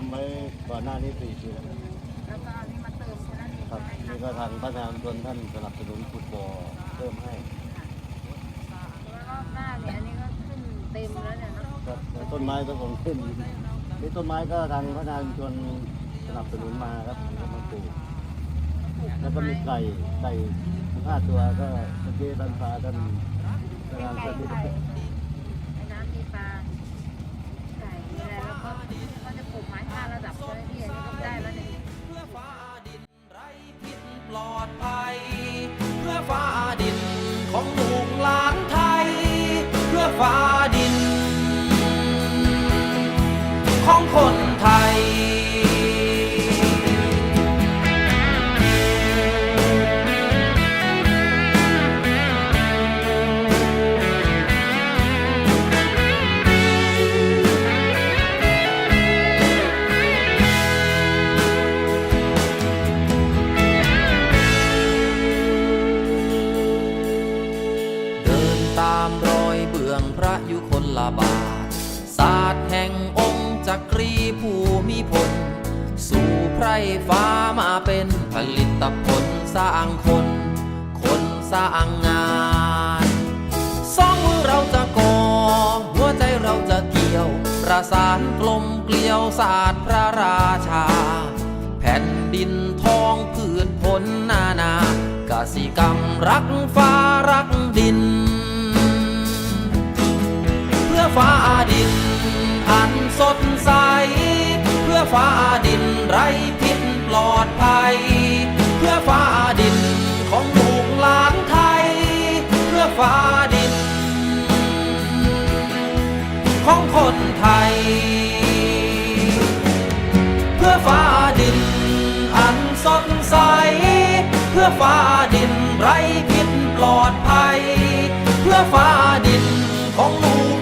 ำไว้ก่อนหน้านี้สี่ปีแล้วครับก็นี่มาเติมแล้นก็ทางพระทามชนท่านสนับสนุนขุดบ่อเพิ่มให้รอบหน้าเนี่ยนี่ก็ขึ้นเต็มแล้วเนี่ยต้นไม้ก็คงขึ้นนี่ต้นไม้ก็ทางพระนางชนสนับสนุนมาครับแล้วมาปลูกแล้วก็มีไก่ไก่ห้าตัวก็เมื่อกี้ท่านฟ้าท่านกำลังจะ ของคนไทย เดินตามรอยเบื้องพระยุคนลบาท กรีผู้มีผล สู่ไพร่ฟ้ามาเป็นผลิตผลสร้างคน คนสร้างงานสองมือเราจะก่อหัวใจเราจะเกี่ยว ประสานกลมเกลียวศาสตร์พระราชา แผ่นดินทองพืชผลนานากสิกรรมรักฟ้ารักดิน เพื่อฟ้าดิน สดใส เพื่อฟ้าดินไร้พิษปลอดภัย เพื่อฟ้าดินของลูกหลานไทย เพื่อฟ้าดิน ของคนไทย เพื่อฟ้าดิน อันสดใส เพื่อฟ้าดินไร้พิษปลอดภัย เพื่อฟ้าดินของลู